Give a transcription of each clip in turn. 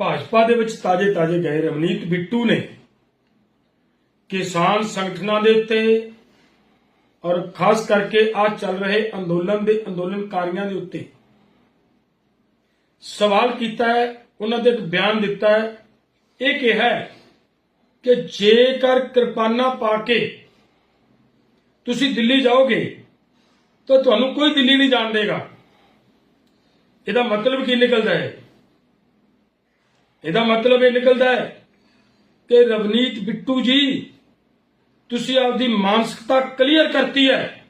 ਭਾਜਪਾ ਦੇ ਵਿੱਚ ਤਾਜੇ ਤਾਜੇ ਗਏ ਰਵਨੀਤ ਬਿੱਟੂ ਨੇ ਕਿਸਾਨ ਸੰਗਠਨਾਂ ਦੇ ਉੱਤੇ ਔਰ ਖਾਸ ਕਰਕੇ ਆ ਚੱਲ ਰਹੇ ਅੰਦੋਲਨ ਦੇ ਅੰਦੋਲਨਕਾਰੀਆਂ ਦੇ ਉੱਤੇ ਸਵਾਲ ਕੀਤਾ ਹੈ, ਉਹਨਾਂ ਦੇ ਇੱਕ ਬਿਆਨ ਦਿੱਤਾ ਹੈ। ਇਹ ਕਿਹਾ ਕਿ ਜੇਕਰ ਕਿਰਪਾਨਾਂ ਪਾ ਕੇ ਤੁਸੀਂ ਦਿੱਲੀ ਜਾਓਗੇ ਤਾਂ ਤੁਹਾਨੂੰ ਕੋਈ ਦਿੱਲੀ ਨਹੀਂ ਜਾਣ ਦੇਗਾ। ਇਹਦਾ ਮਤਲਬ ਕੀ ਨਿਕਲਦਾ ਹੈ? ਇਹਦਾ ਮਤਲਬ ਇਹ ਨਿਕਲਦਾ ਹੈ ਕਿ ਰਵਨੀਤ ਬਿੱਟੂ ਜੀ, ਤੁਸੀਂ ਆਪਦੀ ਮਾਨਸਿਕਤਾ ਕਲੀਅਰ ਕਰਤੀ ਹੈ।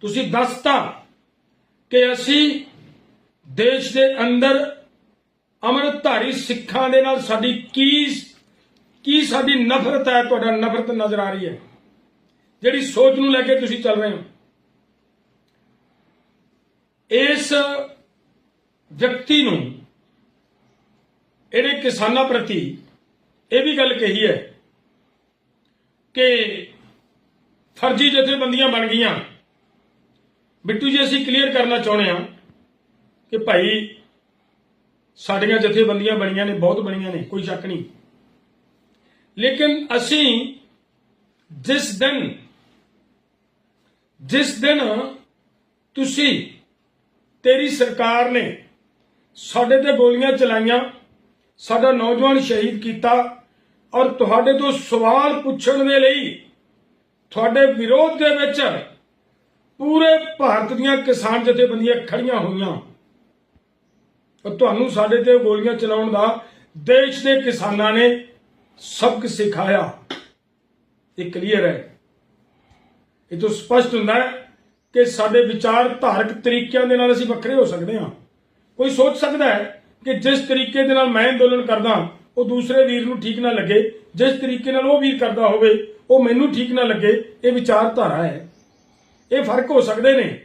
ਤੁਸੀਂ ਦੱਸਤਾ ਕਿ ਅਸੀਂ ਦੇਸ਼ ਦੇ ਅੰਦਰ ਅਮਰਧਾਰੀ ਸਿੱਖਾਂ ਦੇ ਨਾਲ ਸਾਡੀ ਕੀ ਕੀ ਸਾਡੀ ਨਫ਼ਰਤ ਹੈ, ਤੁਹਾਡਾ ਨਫ਼ਰਤ ਨਜ਼ਰ ਆ ਰਹੀ ਹੈ। ਜਿਹੜੀ ਸੋਚ ਨੂੰ ਲੈ ਕੇ ਤੁਸੀਂ ਚੱਲ ਰਹੇ ਹੋ। ਇਸ ਵਿਅਕਤੀ ਨੂੰ ਇਹਨੇ ਕਿਸਾਨਾਂ ਪ੍ਰਤੀ ਇਹ ਵੀ ਗੱਲ ਕਹੀ ਹੈ ਕਿ ਫਰਜ਼ੀ ਜਥੇਬੰਦੀਆਂ ਬਣ ਗਈਆਂ। ਬਿੱਟੂ ਜੀ, ਅਸੀਂ ਕਲੀਅਰ ਕਰਨਾ ਚਾਹੁੰਦੇ ਹਾਂ ਕਿ ਭਾਈ ਸਾਡੀਆਂ ਜਥੇਬੰਦੀਆਂ ਬਣੀਆਂ ਨੇ, ਬਹੁਤ ਬਣੀਆਂ ਨੇ, ਕੋਈ ਸ਼ੱਕ ਨਹੀਂ। ਲੇਕਿਨ ਅਸੀਂ ਜਿਸ ਦਿਨ ਜਿਸ ਦਿਨ ਤੁਸੀਂ, ਤੇਰੀ ਸਰਕਾਰ ਨੇ ਸਾਡੇ ਤੇ ਗੋਲੀਆਂ ਚਲਾਈਆਂ ਸਾਡਾ ਨੌਜਵਾਨ ਸ਼ਹੀਦ ਕੀਤਾ ਔਰ ਤੁਹਾਡੇ ਤੋਂ ਸਵਾਲ ਪੁੱਛਣ ਦੇ ਲਈ ਤੁਹਾਡੇ ਵਿਰੋਧ ਦੇ ਵਿੱਚ ਪੂਰੇ ਭਾਰਤ ਦੀਆਂ ਕਿਸਾਨ ਜਥੇਬੰਦੀਆਂ ਖੜੀਆਂ ਹੋਈਆਂ। ਔਰ ਤੁਹਾਨੂੰ ਸਾਡੇ ਤੇ ਗੋਲੀਆਂ ਚਲਾਉਣ ਦਾ ਦੇਸ਼ ਦੇ ਕਿਸਾਨਾਂ ਨੇ ਸਬਕ ਸਿਖਾਇਆ। ਇਹ ਕਲੀਅਰ ਹੈ। ਇਹ ਤੋਂ ਸਪਸ਼ਟ ਹੁੰਦਾ ਹੈ ਕਿ ਸਾਡੇ ਵਿਚਾਰ ਧਾਰਕ ਤਰੀਕਿਆਂ ਦੇ ਨਾਲ ਅਸੀਂ ਵੱਖਰੇ ਹੋ ਸਕਦੇ ਹਾਂ। ਕੋਈ ਸੋਚ ਸਕਦਾ ਹੈ ਕਿ ਜਿਸ ਤਰੀਕੇ ਦੇ ਨਾਲ ਮੈਂ ਅੰਦੋਲਨ ਕਰਦਾ, ਉਹ ਦੂਸਰੇ ਵੀਰ ਨੂੰ ਠੀਕ ਨਾ ਲੱਗੇ, ਜਿਸ ਤਰੀਕੇ ਨਾਲ ਉਹ ਵੀਰ ਕਰਦਾ ਹੋਵੇ, ਉਹ ਮੈਨੂੰ ਠੀਕ ਨਾ ਲੱਗੇ, ਇਹ ਵਿਚਾਰਧਾਰਾ ਹੈ। ਇਹ ਫ਼ਰਕ ਹੋ ਸਕਦੇ ਨੇ।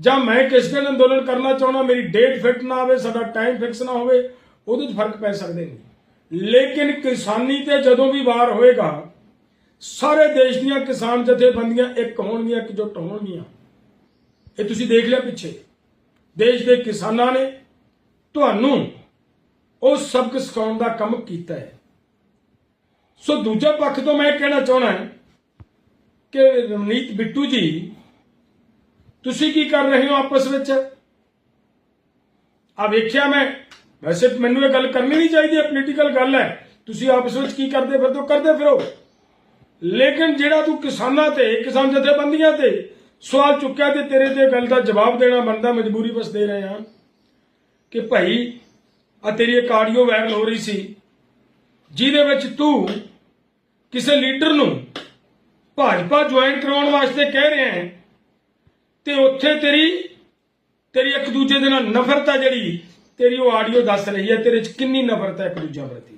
ਜਾਂ ਮੈਂ ਕਿਸ ਦਿਨ ਅੰਦੋਲਨ ਕਰਨਾ ਚਾਹੁੰਦਾ, ਮੇਰੀ ਡੇਟ ਫਿਕਸ ਨਾ ਹੋਵੇ ਸਾਡਾ ਟਾਈਮ ਫਿਕਸ ਨਾ ਹੋਵੇ, ਉਹਦੇ 'ਚ ਫ਼ਰਕ ਪੈ ਸਕਦੇ ਨੇ। ਲੇਕਿਨ ਕਿਸਾਨੀ ਤੇ ਜਦੋਂ ਵੀ ਵਾਰ ਹੋਏਗਾ, ਸਾਰੇ ਦੇਸ਼ ਦੀਆਂ ਕਿਸਾਨ ਜਥੇਬੰਦੀਆਂ ਇੱਕ ਹੋਣਗੀਆਂ, ਇੱਕ ਜੁੱਟ ਹੋਣਗੀਆਂ। ਇਹ ਤੁਸੀਂ ਦੇਖ ਲਿਆ ਪਿੱਛੇ। ਦੇਸ਼ ਦੇ ਕਿਸਾਨਾਂ ਨੇ ਤੁਹਾਨੂੰ ਉਹ ਸਬਕ ਸਿਖਾਉਣ ਦਾ ਕੰਮ ਕੀਤਾ ਹੈ। ਸੋ ਦੂਜੇ ਪੱਖ ਤੋਂ ਮੈਂ ਇਹ ਕਹਿਣਾ ਚਾਹਣਾ ਹੈ ਕਿ ਰਵਨੀਤ ਬਿੱਟੂ ਜੀ, ਤੁਸੀਂ ਕੀ ਕਰ ਰਹੇ ਹੋ ਆਪਸ ਵਿੱਚ? ਆ ਵੇਖਿਆ ਮੈਂ। ਵੈਸੇ ਮੈਨੂੰ ਇਹ ਗੱਲ ਕਰਨੀ ਨਹੀਂ ਚਾਹੀਦੀ, ਇਹ ਪੋਲੀਟੀਕਲ ਗੱਲ ਹੈ। ਤੁਸੀਂ ਆਪਸ ਵਿੱਚ ਕੀ ਕਰਦੇ ਫਿਰਦੇ ਹੋ? ਕਰਦੇ ਫਿਰੋ। ਲੇਕਿਨ ਜਿਹੜਾ ਤੂੰ ਕਿਸਾਨਾਂ ਤੇ, ਕਿਸਾਨ ਜਥੇਬੰਦੀਆਂ ਤੇ ਸਵਾਲ ਚੁੱਕਿਆ ਤੇ ਤੇਰੇ ਤੇ ਗੱਲ ਦਾ ਜਵਾਬ ਦੇਣਾ ਬਣਦਾ, ਮਜਬੂਰੀ ਬਸ ਦੇ ਰਹੇ ਹਾਂ। ਕਿ ਭਾਈ ਆ ਤੇਰੀ ਇੱਕ ਆਡੀਓ ਵਾਇਰਲ ਹੋ ਰਹੀ ਸੀ। ਜਿਹਦੇ ਵਿੱਚ ਤੂੰ ਕਿਸੇ ਲੀਡਰ ਨੂੰ ਭਾਜਪਾ ਜੁਆਇਨ ਕਰਾਉਣ ਵਾਸਤੇ ਕਹਿ ਰਿਹਾ ਹੈ, ਤੇ ਉੱਥੇ ਤੇਰੀ ਤੇਰੀ ਇੱਕ ਦੂਜੇ ਦੇ ਨਾਲ ਨਫ਼ਰਤ ਆ ਜਿਹੜੀ, ਤੇਰੀ ਉਹ ਆਡੀਓ ਦੱਸ ਰਹੀ ਹੈ, ਤੇਰੇ 'ਚ ਕਿੰਨੀ ਨਫ਼ਰਤ ਹੈ ਇੱਕ ਦੂਜੇ ਪ੍ਰਤੀ।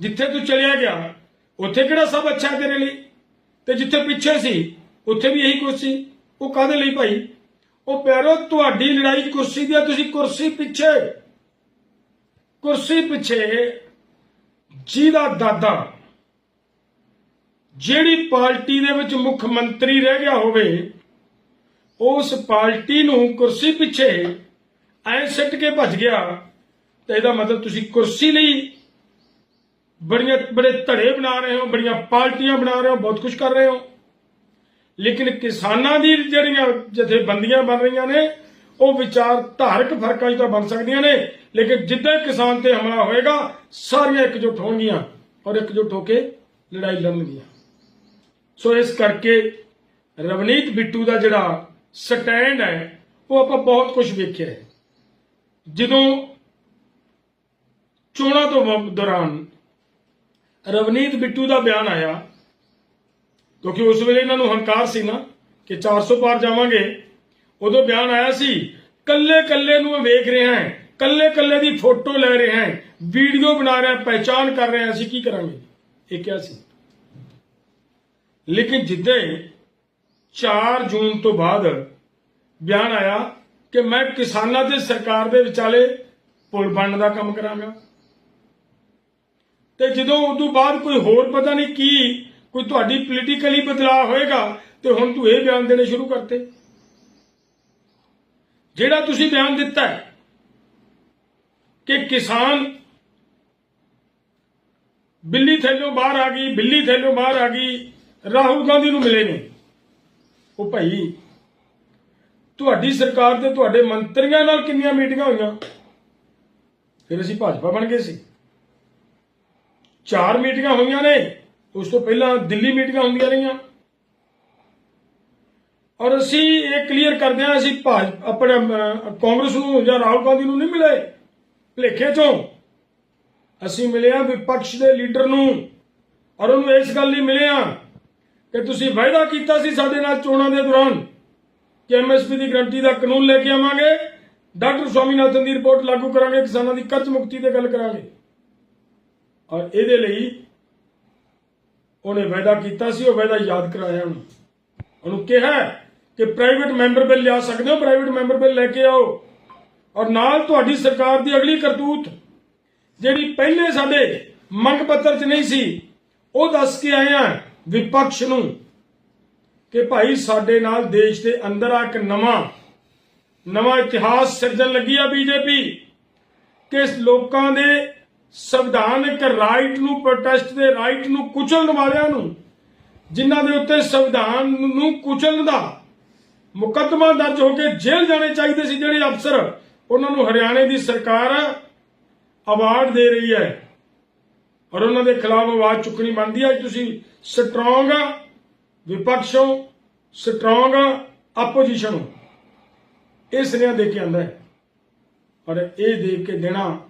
ਜਿੱਥੇ ਤੂੰ ਚਲਿਆ ਗਿਆ, ਉੱਥੇ ਕਿਹੜਾ ਸਭ ਅੱਛਾ ਹੈ ਤੇਰੇ ਲਈ? ਤੇ ਜਿੱਥੇ ਪਿੱਛੇ ਸੀ, ਉੱਥੇ ਵੀ ਇਹੀ ਕੁਝ ਸੀ। ਉਹ ਕਾਹਦੇ ਲਈ ਭਾਈ? ਉਹ ਪੈਰੋ ਤੁਹਾਡੀ ਲੜਾਈ ਕੁਰਸੀ ਦੀ ਆ, ਤੁਸੀਂ ਕੁਰਸੀ ਪਿੱਛੇ। ਕੁਰਸੀ ਪਿੱਛੇ ਜਿਹਦਾ ਦਾਦਾ, ਜਿਹੜੀ ਪਾਰਟੀ ਦੇ ਵਿੱਚ ਮੁੱਖ ਮੰਤਰੀ ਰਹਿ ਗਿਆ ਹੋਵੇ ਉਸ ਪਾਰਟੀ ਨੂੰ ਕੁਰਸੀ ਪਿੱਛੇ ਐ ਸਿੱਟ ਕੇ ਭੱਜ ਗਿਆ ਤੇ ਇਹਦਾ ਮਤਲਬ ਤੁਸੀਂ ਕੁਰਸੀ ਲਈ ਬੜੀਆਂ, ਬੜੇ ਧੜੇ ਬਣਾ ਰਹੇ ਹੋ, ਬੜੀਆਂ ਪਾਰਟੀਆਂ ਬਣਾ ਰਹੇ ਹੋ, ਬਹੁਤ ਕੁਝ ਕਰ ਰਹੇ ਹੋ। ਲੇਕਿਨ ਕਿਸਾਨਾਂ ਦੀ ਜਿਹੜੀਆਂ ਜਥੇਬੰਦੀਆਂ ਬਣ ਰਹੀਆਂ ਨੇ, ਉਹ ਵਿਚਾਰ ਧਾਰਕ ਫਰਕਾਂ 'ਚ ਤਾਂ ਬਣ ਸਕਦੀਆਂ ਨੇ, ਲੇਕਿਨ ਜਿੱਦਾਂ ਕਿਸਾਨ ਤੇ ਹਮਲਾ ਹੋਏਗਾ, ਸਾਰੀਆਂ ਇਕਜੁੱਟ ਹੋਣਗੀਆਂ ਔਰ ਇਕਜੁੱਟ ਹੋ ਕੇ ਲੜਾਈ ਲੜਨਗੀਆਂ। ਸੋ ਇਸ ਕਰਕੇ ਰਵਨੀਤ ਬਿੱਟੂ ਦਾ ਜਿਹੜਾ ਸਟੈਂਡ ਹੈ, ਉਹ ਆਪਾਂ ਬਹੁਤ ਕੁਝ ਵੇਖਿਆ ਹੈ। ਜਦੋਂ ਚੋਣਾਂ ਤੋਂ ਦੌਰਾਨ ਰਵਨੀਤ ਬਿੱਟੂ ਦਾ ਬਿਆਨ ਆਇਆ ਕਿਉਂਕਿ ਉਸ ਵੇਲੇ ਇਹਨਾਂ ਨੂੰ ਹੰਕਾਰ ਸੀ ਨਾ ਕਿ 400 ਪਾਰ ਜਾਵਾਂਗੇ। ਉਦੋਂ ਬਿਆਨ ਆਇਆ ਸੀ, ਕੱਲੇ ਕੱਲੇ ਨੂੰ ਵੇਖ ਰਿਹਾ ਹਾਂ, ਕੱਲੇ ਕੱਲੇ ਦੀ ਫੋਟੋ ਲੈ ਰਿਹਾ ਹਾਂ, ਵੀਡੀਓ ਬਣਾ ਰਿਹਾ ਪਹਿਚਾਨ ਕਰ ਰਿਹਾ, ਅਸੀਂ ਕੀ ਕਰਾਂਗੇ? ਇਹ ਕਿਹਾ ਸੀ। ਲੇਕਿਨ ਜਿੱਦੇ 4 ਜੂਨ ਤੋਂ ਬਾਅਦ ਬਿਆਨ ਆਇਆ ਕਿ ਮੈਂ ਕਿਸਾਨਾਂ ਤੇ ਸਰਕਾਰ ਦੇ ਵਿਚਾਲੇ ਪੁਲ ਬਣਨ ਦਾ ਕੰਮ ਕਰਾਂਗਾ। ਤੇ ਜਦੋਂ ਉਸ ਤੋਂ ਬਾਅਦ ਕੋਈ ਹੋਰ ਪਤਾ ਨਹੀਂ ਕੀ ਕੋਈ ਤੁਹਾਡੀ ਪੋਲੀਟੀਕਲੀ ਬਦਲਾਅ ਹੋਏਗਾ ਤੇ ਹੁਣ ਤੂੰ ਇਹ ਬਿਆਨ ਦੇਣੇ ਸ਼ੁਰੂ ਕਰਤੇ। ਜਿਹੜਾ ਤੁਸੀਂ ਬਿਆਨ ਦਿੱਤਾ ਹੈ ਕਿ ਕਿਸਾਨ ਬਿੱਲੀ ਥੱਲੋਂ ਬਾਹਰ ਆ ਗਈ, ਬਿੱਲੀ ਥੱਲੋਂ ਬਾਹਰ ਆ ਗਈ, ਰਾਹੁਲ ਗਾਂਧੀ ਨੂੰ ਮਿਲੇ ਨੇ। ਉਹ ਭਾਈ, ਤੁਹਾਡੀ ਸਰਕਾਰ ਤੇ ਤੁਹਾਡੇ ਮੰਤਰੀਆਂ ਨਾਲ ਕਿੰਨੀਆਂ ਮੀਟਿੰਗਾਂ ਹੋਈਆਂ? ਫਿਰ ਅਸੀਂ ਭਾਜਪਾ ਬਣ ਗਏ ਸੀ। ਚਾਰ ਮੀਟਿੰਗਾਂ ਹੋਈਆਂ ਨੇ। ਉਸ ਤੋਂ ਪਹਿਲਾਂ ਦਿੱਲੀ ਮੀਟਿੰਗਾਂ ਹੁੰਦੀਆਂ ਰਹੀਆਂ। ਔਰ ਅਸੀਂ ਇਹ ਕਲੀਅਰ ਕਰਦੇ ਹਾਂ, ਅਸੀਂ ਭਾਜ, ਆਪਣੇ ਕਾਂਗਰਸ ਨੂੰ ਜਾਂ ਰਾਹੁਲ ਗਾਂਧੀ ਨੂੰ ਨਹੀਂ ਮਿਲੇ, ਭਲੇਖੇ ਚੋਂ। ਅਸੀਂ ਮਿਲੇ ਆ ਵਿਪਕਸ਼ ਦੇ ਲੀਡਰ ਨੂੰ, ਔਰ ਉਹਨੂੰ ਇਸ ਗੱਲ ਲਈ ਮਿਲੇ ਆ ਕਿ ਤੁਸੀਂ ਵਾਅਦਾ ਕੀਤਾ ਸੀ ਸਾਡੇ ਨਾਲ ਚੋਣਾਂ ਦੇ ਦੌਰਾਨ ਕਿ ਐਮਐਸਪੀ ਦੀ ਗਰੰਟੀ ਦਾ ਕਾਨੂੰਨ ਲੈ ਕੇ ਆਵਾਂਗੇ, ਡਾਕਟਰ ਸਵਾਮੀਨਾਥਨ ਦੀ ਰਿਪੋਰਟ ਲਾਗੂ ਕਰਾਂਗੇ, ਕਿਸਾਨਾਂ ਦੀ ਕਰਜ਼ ਮੁਕਤੀ ਤੇ ਗੱਲ ਕਰਾਂਗੇ। ਔਰ ਇਹਦੇ ਲਈ ਉਹਨੇ ਵਾਅਦਾ ਕੀਤਾ ਸੀ, ਉਹ ਵਾਅਦਾ ਯਾਦ ਕਰਾਇਆ ਉਹਨੂੰ। ਉਹਨੂੰ ਕਿਹਾ ਕਿ ਪ੍ਰਾਈਵੇਟ ਮੈਂਬਰ ਬਿੱਲ ਲਿਆ ਸਕਦੇ ਹੋ? ਪ੍ਰਾਈਵੇਟ ਮੈਂਬਰ ਬਿੱਲ ਲੈ ਕੇ ਆਓ। ਔਰ ਨਾਲ ਤੁਹਾਡੀ ਸਰਕਾਰ ਦੀ ਅਗਲੀ ਕਰਤੂਤ, ਜਿਹੜੀ ਪਹਿਲੇ ਸਾਡੇ ਮੰਗ ਪੱਤਰ 'ਚ ਨਹੀਂ ਸੀ, ਉਹ ਦੱਸ ਕੇ ਆਏ ਆ ਵਿਪਕਸ਼ ਨੂੰ ਕਿ ਭਾਈ ਸਾਡੇ ਨਾਲ ਦੇਸ਼ ਦੇ ਅੰਦਰ ਆ ਇੱਕ ਨਵਾਂ ਨਵਾਂ ਇਤਿਹਾਸ ਸਿਰਜਣ ਲੱਗੀ ਆ ਬੀਜੇਪੀ, ਕਿ ਲੋਕਾਂ ਦੇ ਸੰਵਿਧਾਨਕ ਰਾਈਟ ਨੂੰ ਪ੍ਰੋਟੈਸਟ ਦੇ ਰਾਈਟ ਨੂੰ ਕੁਚਲਣ ਵਾਲਿਆਂ ਨੂੰ, ਜਿਨ੍ਹਾਂ ਦੇ ਉੱਤੇ ਸੰਵਿਧਾਨ ਨੂੰ ਕੁਚਲਣ ਦਾ ਮੁਕੱਦਮਾ ਦਰਜ ਹੋ ਕੇ ਜੇਲ੍ਹ ਜਾਣੇ ਚਾਹੀਦੇ ਸੀ ਜਿਹੜੇ ਅਫਸਰ ਉਹਨਾਂ ਨੂੰ ਹਰਿਆਣੇ ਦੀ ਸਰਕਾਰ ਅਵਾਰਡ ਦੇ ਰਹੀ ਹੈ। ਔਰ ਉਹਨਾਂ ਦੇ ਖਿਲਾਫ ਆਵਾਜ਼ ਚੁੱਕਣੀ ਬਣਦੀ ਹੈ। ਤੁਸੀਂ ਸਟਰੋਂਗ ਵਿਪਕਸ਼ੋਂ ਸਟਰੋਂਗ ਆਪੋਜੀਸ਼ਨ ਹੋ। ਇਹ ਸੁਨੇਹਾ ਦੇ ਕੇ ਆਂਦਾ ਹੈ। ਔਰ ਇਹ ਦੇਖ ਕੇ ਦੇਣਾ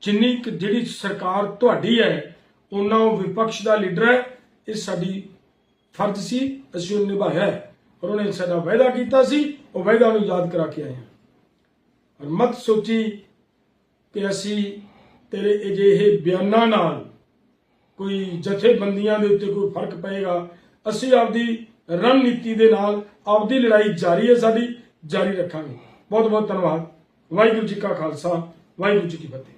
ਜਿੰਨੀ ਕੁ ਜਿਹੜੀ ਸਰਕਾਰ ਤੁਹਾਡੀ ਹੈ, ਉਹਨਾਂ ਉਹ ਵਿਪਕਸ਼ ਦਾ ਲੀਡਰ ਹੈ। ਇਹ ਸਾਡੀ ਫਰਜ਼ ਸੀ, ਅਸੀਂ ਉਹ ਨਿਭਾਇਆ ਹੈ। ਔਰ ਉਹਨੇ ਸਾਡਾ ਵਾਅਦਾ ਕੀਤਾ ਸੀ, ਉਹ ਵਾਅਦਾ ਨੂੰ ਯਾਦ ਕਰਾ ਕੇ ਆਏ ਹਾਂ। ਔਰ ਮਤ ਸੋਚੀ ਕਿ ਅਸੀਂ ਤੇਰੇ ਅਜਿਹੇ ਬਿਆਨਾਂ ਨਾਲ ਕੋਈ ਜਥੇਬੰਦੀਆਂ ਦੇ ਉੱਤੇ ਕੋਈ ਫ਼ਰਕ ਪਏਗਾ, ਅਸੀਂ ਆਪਦੀ ਰਣਨੀਤੀ ਦੇ ਨਾਲ ਆਪਦੀ ਲੜਾਈ ਜਾਰੀ ਹੈ ਸਾਡੀ, ਜਾਰੀ ਰੱਖਾਂਗੇ। ਬਹੁਤ ਬਹੁਤ ਧੰਨਵਾਦ। ਵਾਹਿਗੁਰੂ ਜੀ ਕਾ ਖਾਲਸਾ, ਵਾਹਿਗੁਰੂ ਜੀ ਕੀ ਫਤਿਹ।